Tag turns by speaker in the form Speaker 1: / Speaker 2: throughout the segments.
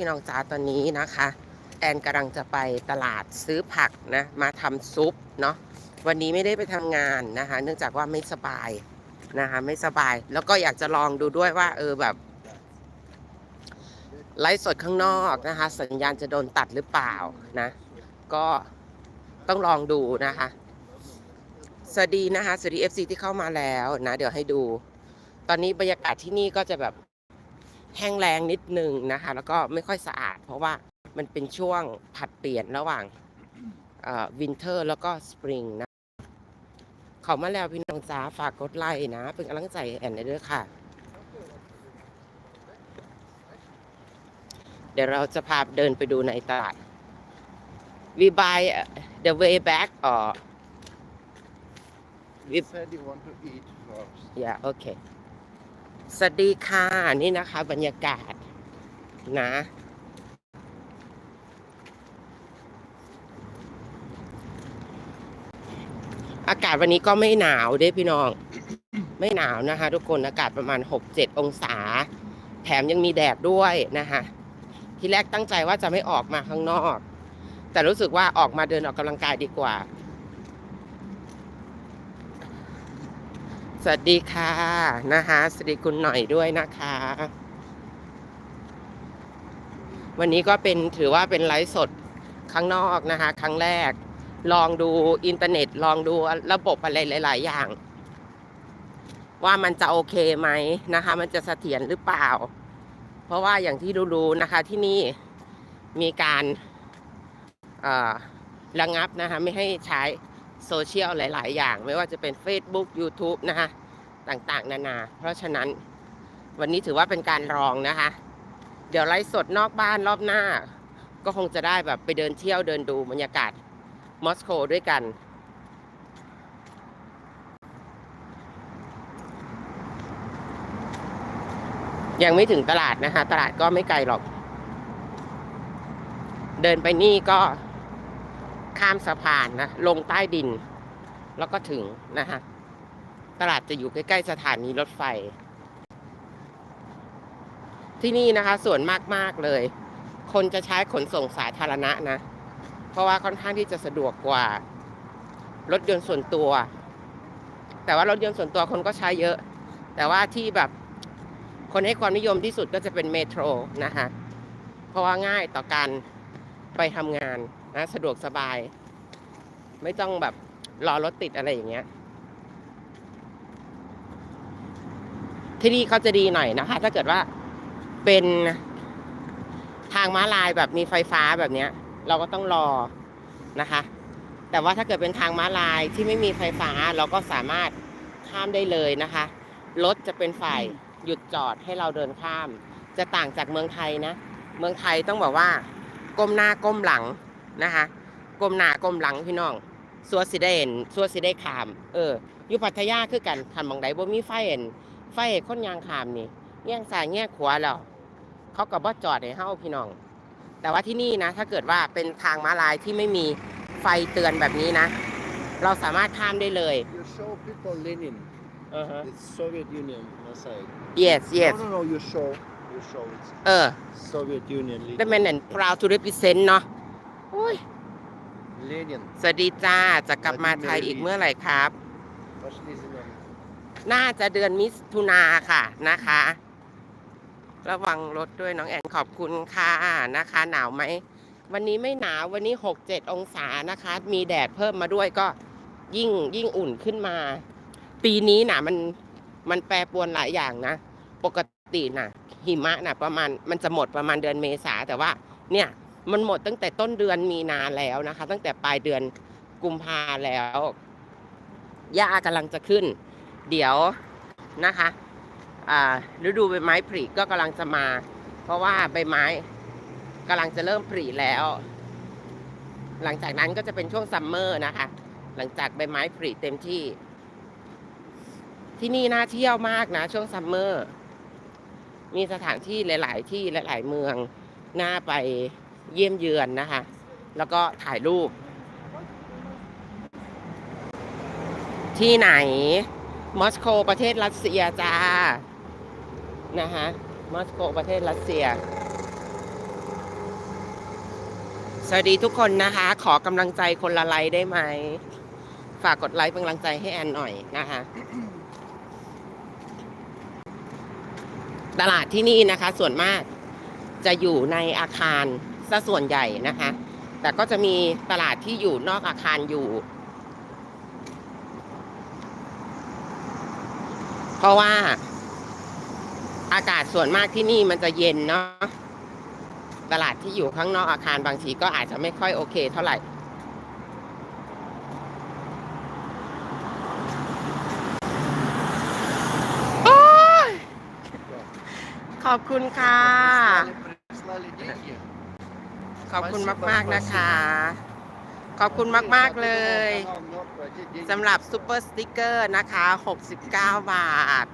Speaker 1: พี่น้องจ๋าตอนนี้นะคะ แอนกำลังจะไปตลาดซื้อผักนะมาทำซุปเนาะวันนี้ไม่ได้ไปทำงานนะคะ เนื่องจากว่าไม่สบายนะคะไม่สบาย แล้วก็อยากจะลองดูด้วยว่า เออแบบไลฟ์สดข้างนอกนะคะ สัญญาณจะโดนตัดหรือเปล่านะ ก็ต้องลองดูนะคะ สวัสดีนะคะสวัสดี FC ที่เข้ามาแล้วนะ เดี๋ยวให้ดู ตอนนี้บรรยากาศที่นี่ก็จะแบบ แห้งแรงนิดนึงนะคะ แล้วก็ไม่ค่อยสะอาด เพราะว่ามันเป็นช่วงผัดเปลี่ยนระหว่างวินเทอร์แล้วก็สปริงนะเขามาแล้วพี่น้องจ้าฝากกดไลค์นะ เป็นกำลังใจให้แอนได้ด้วยค่ะ เดี๋ยวเราจะพาเดินไปดูในตลาด we buy uh, the way back or
Speaker 2: He said he want to eat first.
Speaker 1: อย่าโอเค สวัสดีค่ะ นี่นะคะ บรรยากาศนะ อากาศวันนี้ก็ไม่หนาวเด้พี่น้อง ไม่หนาวนะคะ ทุกคนอากาศประมาณ6-7องศา แถมยังมีแดดด้วยนะคะทีแรกตั้งใจว่าจะไม่ออกมาข้างนอก แต่รู้สึกว่าออกมาเดินออกกำลังกายดีกว่า สวัสดีค่ะนะคะสวัสดีคุณหน่อยด้วยนะคะ วันนี้ก็เป็นถือว่าเป็นไลฟ์สดข้างนอกนะคะ ครั้งแรก ลองดูอินเทอร์เน็ต ลองดูระบบอะไรหลาย ๆ อย่าง ว่ามันจะโอเคไหมนะคะ มันจะเสถียรหรือเปล่า เพราะว่าอย่างที่รู้ๆนะคะที่นี่มีการระงับนะคะ ไม่ให้ใช้ โซเชียลหลาย ๆ อย่าง ไม่ว่าจะเป็น Facebook YouTube นะคะต่างๆ นานา เพราะฉะนั้นวันนี้ถือว่าเป็นการรองนะคะ เดี๋ยวไลฟ์สดนอกบ้านรอบหน้า ก็คงจะได้แบบไปเดินเที่ยวเดินดูบรรยากาศมอสโกด้วยกัน ยังไม่ถึงตลาดนะคะ ตลาดก็ไม่ไกลหรอก เดินไปนี่ก็ ข้ามสะพานนะ ลงใต้ดิน แล้วก็ถึงนะคะตลาดจะอยู่ใกล้ๆสถานีรถไฟ ที่นี่นะคะ ส่วนมากๆเลย คนจะใช้ขนส่งสาธารณะนะ เพราะว่าค่อนข้างที่จะสะดวกกว่า รถยนต์ส่วนตัว แต่ว่ารถยนต์ส่วนตัวคนก็ใช้เยอะ แต่ว่าที่แบบคนให้ความนิยมที่สุดก็จะเป็นเมโทรนะคะ เพราะว่าง่ายต่อการไปทำงาน นะสะดวกสบาย ไม่ต้องแบบรอรถติดอะไรอย่างเงี้ย ที่นี่เขาจะดีหน่อยนะคะ ถ้าเกิดว่าเป็นทางม้าลายแบบมีไฟฟ้าแบบเนี้ย เราก็ต้องรอนะคะ แต่ว่าถ้าเกิดเป็นทางม้าลายที่ไม่มีไฟฟ้าเราก็สามารถข้ามได้เลยนะคะรถจะเป็นฝ่ายหยุดจอดให้เราเดินข้าม จะต่างจากเมืองไทยนะ เมืองไทยต้องบอกว่า ก้มหน้าก้มหลัง นะคะก้มหน้าก้มหลังพี่น้องสัวสิได้เห็นสัวสิได้ขาม เอออยู่พัทยาคือกันคันบางใดบ่มีไฟเห็นไฟให้คนยางขามนี่แง่งซ้ายแง่งขวาแล้วเขาก็บ่จอดให้เฮาพี่น้อง แต่ว่าที่นี่นะ ถ้าเกิดว่าเป็นทางม้าลายที่ไม่มีไฟเตือนแบบนี้นะ เราสามารถข้ามได้เลย
Speaker 2: You show people Lenin.
Speaker 1: อือฮะ
Speaker 2: It's Soviet Union. No say.
Speaker 1: yes yes
Speaker 2: No, no, no. You show. You show. It's
Speaker 1: เออ
Speaker 2: Soviet Union. Lenin.
Speaker 1: ได้แมนแอน proud to represent เนาะโอ้ย
Speaker 2: Lenin.
Speaker 1: สวัสดีจ้า จะกลับมาไทยอีกเมื่อไหร่ครับ
Speaker 2: Пошли за нами.
Speaker 1: น่าจะเดือนมิถุนาค่ะนะคะ ระวังรถด้วยน้องแอนขอบคุณค่ะนะคะ หนาวไหม วันนี้ไม่หนาววันนี้ 6-7 องศานะคะ มีแดดเพิ่มมาด้วยก็ยิ่งยิ่งอุ่นขึ้นมา ปีนี้นะมันมันแปรปรวนหลายอย่างนะ ปกตินะหิมะนะประมาณมันจะหมดประมาณเดือนเมษาแต่ว่า เนี่ย มันหมดตั้งแต่ต้นเดือนมีนาแล้วนะคะ ตั้งแต่ปลายเดือนกุมภาแล้วหญ้ากำลังจะขึ้น เดี๋ยวนะคะฤดูใบไม้ผลิก็กำลังจะมา เพราะว่าใบไม้กำลังจะเริ่มผลิแล้ว หลังจากนั้นก็จะเป็นช่วงซัมเมอร์นะคะ หลังจากใบไม้ผลิเต็มที่ ที่นี่น่าเที่ยวมากนะ ช่วงซัมเมอร์ มีสถานที่หลาย ๆ ที่หลาย ๆ เมืองน่าไป เยี่ยมเยือนนะคะ แล้วก็ถ่ายรูป ที่ไหน มอสโกประเทศรัสเซียจ้า นะฮะมอสโกประเทศรัสเซีย สวัสดีทุกคนนะคะ ขอกำลังใจคนละไลค์ได้ไหม ฝากกดไลค์เป็นกำลังใจให้แอนหน่อยนะคะตลาดที่นี่นะคะ ส่วนมากจะอยู่ในอาคาร ซะส่วนใหญ่นะคะ แต่ก็จะมีตลาดที่อยู่นอกอาคารอยู่ เพราะว่าอากาศส่วนมากที่นี่มันจะเย็นเนาะตลาดที่อยู่ข้างนอกอาคารบางทีก็อาจจะไม่ค่อยโอเคเท่าไหร่ขอบคุณค่ะ ขอบคุณมาก ๆ นะคะ ขอบคุณมาก ๆ เลยสำหรับซูเปอร์สติกเกอร์นะคะ 69 บาท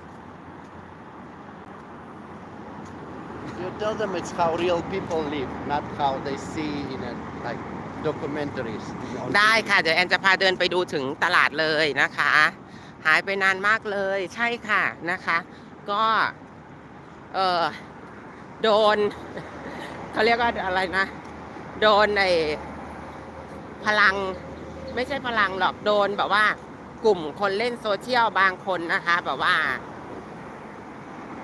Speaker 2: You tell them it's how real people live, not how they see in a, like documentaries. on
Speaker 1: ได้
Speaker 2: TV.
Speaker 1: ค่ะ เดี๋ยวแอนจะพาเดินไปดูถึงตลาดเลยนะคะ หายไปนานมากเลย ใช่ค่ะนะคะ ก็เออโดนเขาเรียกว่าอะไรนะ โดนในพลังไม่ใช่พลังหรอกโดนแบบว่า กลุ่มคนเล่นโซเชียลบางคนนะคะ แบบว่า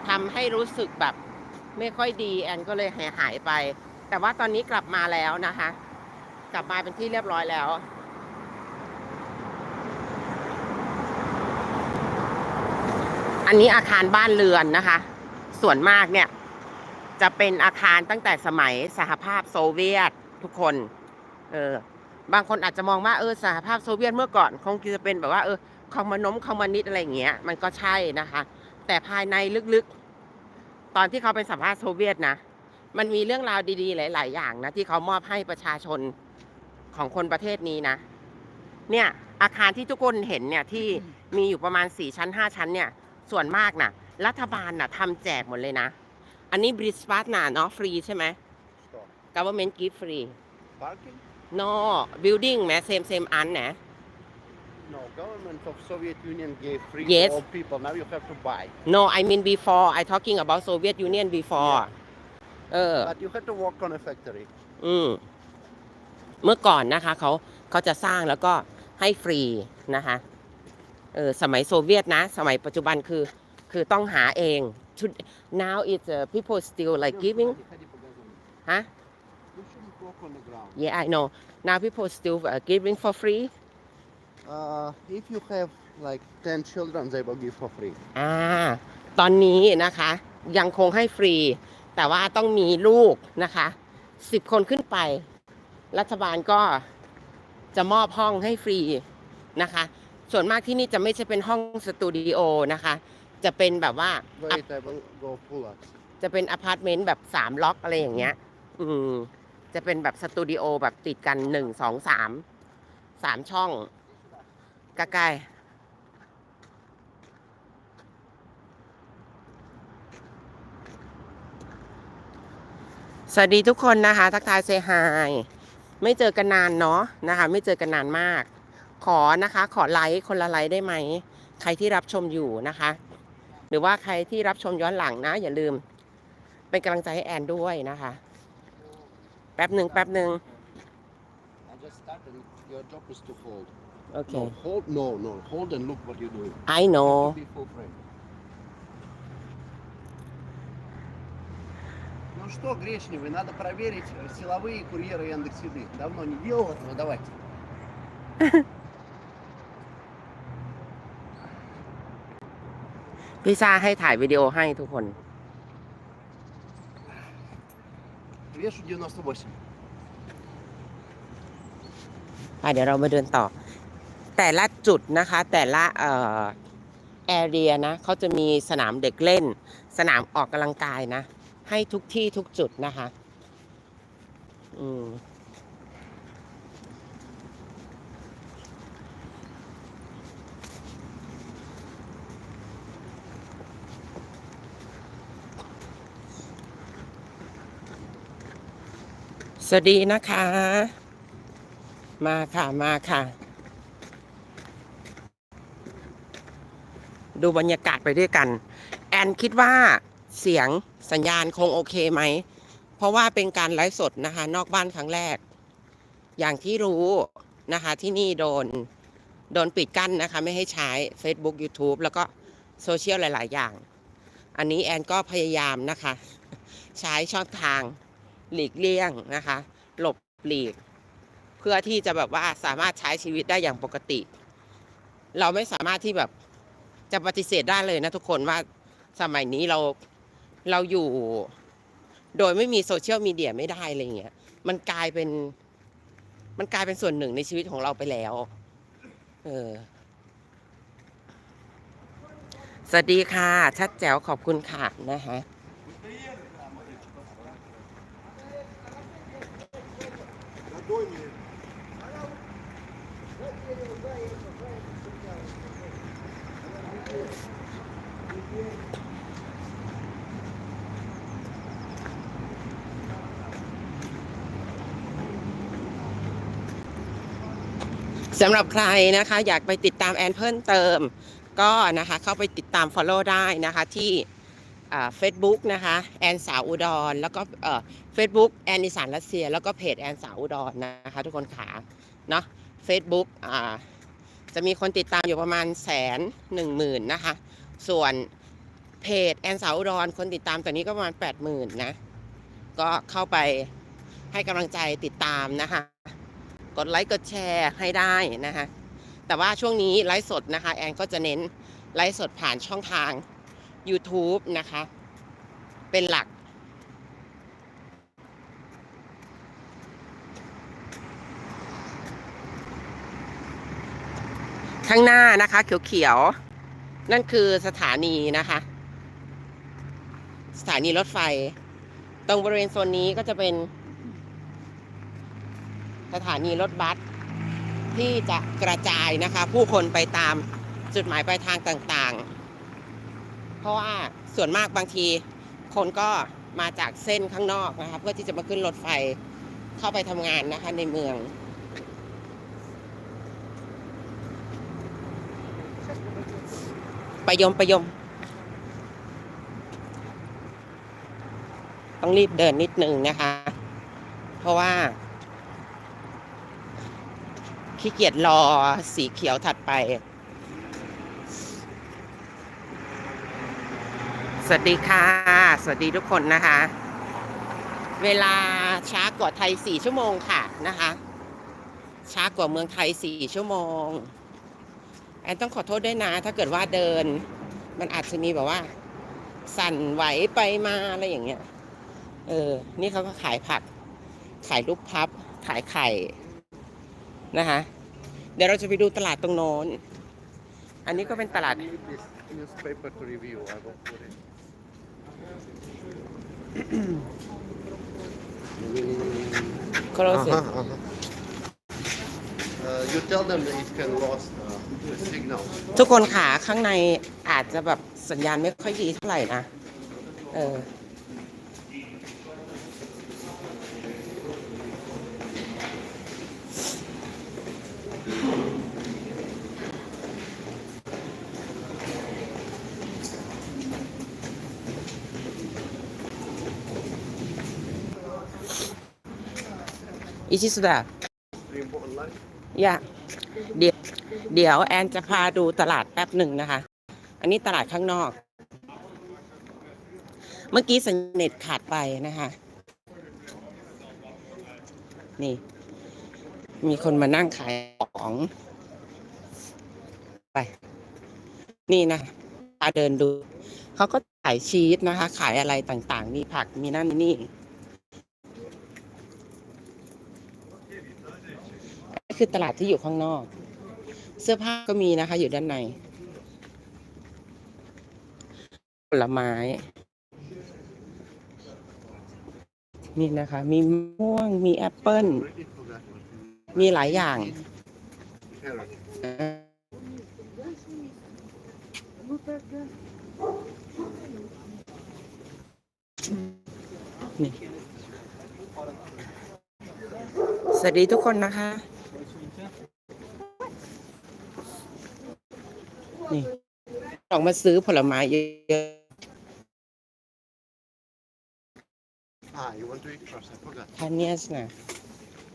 Speaker 1: ทำให้รู้สึกแบบ ไม่ค่อยดีแอนก็เลยหายหายไป แต่ว่าตอนนี้กลับมาแล้วนะคะ กลับมาเป็นที่เรียบร้อยแล้วอันนี้อาคารบ้านเรือนนะคะ ส่วนมากเนี่ย จะเป็นอาคารตั้งแต่สมัยสหภาพโซเวียต ทุกคน เออ บางคนอาจจะมองว่าเออสหภาพโซเวียตเมื่อก่อน คงจะเป็นแบบว่าเออคอมมานนมคอมมานนิดอะไรอย่างเงี้ย มันก็ใช่นะคะ แต่ภายในลึกๆ ตอนที่เขาเป็นสหภาพโซเวียตนะ มันมีเรื่องราวดีๆ หลาย ๆ อย่างนะที่เขามอบให้ประชาชนของคนประเทศนี้นะ เนี่ยอาคารที่ทุกคนเห็นเนี่ยที่มีอยู่ประมาณ4ชั้น 5 ชั้นเนี่ย ส่วนมากนะ่ะ รัฐบาลนะ่ะทำแจกหมดเลยนะ อันนี้บริสบาสนะเนาะฟรีใช่ไหม government give free
Speaker 2: Parking?
Speaker 1: no building แม้ same same อันนะ
Speaker 2: No, government of Soviet Union gave free
Speaker 1: Yes.
Speaker 2: all people. Now you have to buy.
Speaker 1: no I mean before I talking about Soviet Union before เออ
Speaker 2: But you had to work on a factory.
Speaker 1: อืมเมื่อก่อนนะคะเขาเขาจะสร้างแล้วก็ให้ฟรีนะคะเออสมัยโซเวียตนะ สมัยปัจจุบันคือคือต้องหาเอง Should- now it's uh, people still like giving ฮะ
Speaker 2: Huh? On the ground.
Speaker 1: yeah I know now people still uh, giving for free
Speaker 2: Uh, if you have like 10 children, they will give for free.
Speaker 1: อ่า ตอนนี้นะคะ ยังคงให้ฟรี แต่ว่าต้องมีลูกนะคะสิบคนขึ้นไป รัฐบาลก็จะมอบห้องให้ฟรีนะคะ ส่วนมากที่นี่จะไม่ใช่เป็นห้องสตูดิโอนะคะ จะเป็นแบบว่า
Speaker 2: Wait, I will go pull up.
Speaker 1: จะเป็นอพาร์ตเมนต์แบบสามล็อกอะไรอย่างเงี้ย อืม จะเป็นแบบสตูดิโอแบบติดกันหนึ่งสองสามสามช่องใกล้สวัสดีทุกคนนะคะ ทักทายเซฮายไม่เจอกันนานเนาะนะคะ ไม่เจอกันนานมาก ขอนะคะ ขอไลค์คนละไลค์ได้ไหม ใครที่รับชมอยู่นะคะ หรือว่าใครที่รับชมย้อนหลังนะ อย่าลืม เป็นกำลังใจให้แอนด้วยนะคะ ป๊บหนึ่งแป๊บหนึ่ง
Speaker 2: I just started. Your job is to hold.
Speaker 1: โอเค
Speaker 2: No, hold. No, no. Hold and look what you're doing.
Speaker 1: I know
Speaker 2: To be full frame. Ну что, грешневый, надо проверить э, силовые курьеры Яндекс Еды. Давно не делал этого, давайте.
Speaker 1: พี่ซาให้ถ่ายวิดีโอให้ทุกคน
Speaker 2: Вешу 98.
Speaker 1: อ่ะเดี๋ยวเรามาเดินต่อ แต่ละจุดนะคะ แต่ละเอ่อแอเรียนะเขาจะมีสนามเด็กเล่น สนามออกกำลังกายนะ ให้ทุกที่ทุกจุดนะคะ อืม สวัสดีนะคะ มาค่ะมาค่ะ ดูบรรยากาศไปด้วยกัน แอนคิดว่าเสียงสัญญาณคงโอเคไหม เพราะว่าเป็นการไลฟ์สดนะคะ นอกบ้านครั้งแรก อย่างที่รู้นะคะที่นี่โดน โดนปิดกั้นนะคะ ไม่ให้ใช้ Facebook YouTube แล้วก็โซเชียลหลาย ๆ อย่าง อันนี้แอนก็พยายามนะคะ ใช้ช่องทาง หลีกเลี่ยงนะคะ หลบหลีก เพื่อที่จะแบบว่าสามารถใช้ชีวิตได้อย่างปกติ เราไม่สามารถที่แบบจะปฏิเสธได้เลยนะทุกคนว่าสมัยนี้เราเราอยู่ โดยไม่มีโซเชียลมีเดียไม่ได้อะไรเงี้ยมันกลายเป็น มันกลายเป็นส่วนหนึ่งในชีวิตของเราไปแล้ว เออสวัสดีค่ะ ชัดแจ๋วขอบคุณค่ะนะคะ สำหรับใครนะคะ อยากไปติดตามแอนเพิ่มเติม ก็นะคะเข้าไปติดตาม Follow ได้นะคะที่เฟซบุ๊กนะคะแอนสาวอุดร แล้วก็เฟซบุ๊กแอนอีสานรัสเซีย แล้วก็เพจแอนสาวอุดรนะคะทุกคนขาเนาะเฟซบุ๊กจะมีคนติดตามอยู่ประมาณแสนหนึ่งหมื่นนะคะ ส่วนเพจแอนสาวอุดร คนติดตามตอนนี้ก็ประมาณแปดหมื่นนะ ก็เข้าไปให้กำลังใจติดตามนะคะ กดไลค์กดแชร์ให้ได้นะคะแต่ว่าช่วงนี้ไลฟ์สดนะคะ แอนก็จะเน้นไลฟ์สดผ่านช่องทาง YouTube นะคะ เป็นหลัก ข้างหน้านะคะเขียวๆ นั่นคือสถานีนะคะ สถานีรถไฟ ตรงบริเวณโซนนี้ก็จะเป็น สถานีรถบัสที่จะกระจายนะคะ ผู้คนไปตามจุดหมายปลายทางต่างๆ เพราะว่าส่วนมากบางที คนก็มาจากเส้นข้างนอกนะคะ เพื่อที่จะมาขึ้นรถไฟเข้าไปทำงานนะคะในเมืองไปยมไปยม ต้องรีบเดินนิดนึงนะคะ เพราะว่า ขี้เกียจรอสีเขียวถัดไป สวัสดีค่ะ สวัสดีทุกคนนะคะ เวลาช้ากว่าไทยสี่ชั่วโมงค่ะนะคะ ช้ากว่าเมืองไทยสี่ชั่วโมง แอนต้องขอโทษด้วยนะ ถ้าเกิดว่าเดิน มันอาจจะมีแบบว่า สั่นไหวไปมาอะไรอย่างเงี้ย เออ นี่เขาก็ขายผัก ขายลูกพับ ขายไข่ นะคะเดี๋ยวเราจะไปดูตลาดตรงโน้น อันนี้ก็เป็นตลาด
Speaker 2: I need this newspaper to review. I will put it.
Speaker 1: โคโรเซ
Speaker 2: Uh-huh, uh-huh. Uh, you tell them that it can lost uh, the signal.
Speaker 1: ทุกคนขาข้างในอาจจะแบบสัญญาณไม่ค่อยดีเท่าไหร่นะ เออ อิชิสดาอย่าเดี๋ยวเดี๋ยวแอนจะพาดูตลาดแป๊บหนึ่งนะคะ อันนี้ตลาดข้างนอก เมื่อกี้สัญญาณเน็ตขาดไปนะคะ นี่ มีคนมานั่งขายของ ไป นี่นะพาเดินดู เขาก็ขายชีสนะคะ ขายอะไรต่างๆมีผักมีนั่นนี่นี่คือตลาดที่อยู่ข้างนอก เสื้อผ้าก็มีนะคะ อยู่ด้านใน ผลไม้ นี่นะคะ มีม่วงมีแอปเปิ้ล มีหลายอย่าง
Speaker 2: Carrot.
Speaker 1: นี่สวัสดีทุกคนนะคะ นี่ออกมาซื้อผลไม้เยอะ
Speaker 2: Ah, you want to eat first? I forgot.
Speaker 1: ๆทานเนียสนะ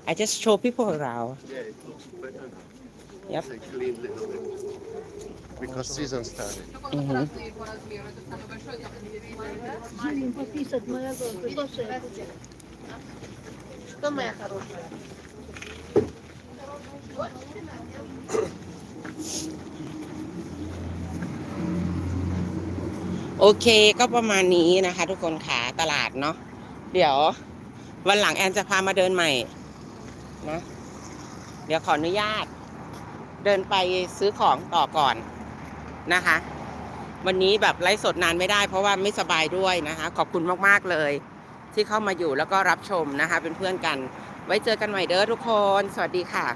Speaker 1: I just show people around
Speaker 2: Yeah, it looks better.
Speaker 1: Yep.
Speaker 2: It's a clean little bit. Because season started.
Speaker 1: Мгм.
Speaker 3: Зиму пописать моя дочка. Что моя хорошая?
Speaker 1: โอเคก็ประมาณนี้นะคะ ทุกคนขาตลาดเนาะเดี๋ยว วันหลังแอนจะพามาเดินใหม่ นะ เดี๋ยวขออนุญาต เดินไปซื้อของต่อก่อนนะคะ วันนี้แบบไลฟ์สดนานไม่ได้ เพราะว่าไม่สบายด้วยนะคะ ขอบคุณมากๆเลย ที่เข้ามาอยู่แล้วก็รับชมนะคะ เป็นเพื่อนกัน ไว้เจอกันใหม่เด้อทุกคน สวัสดีค่ะ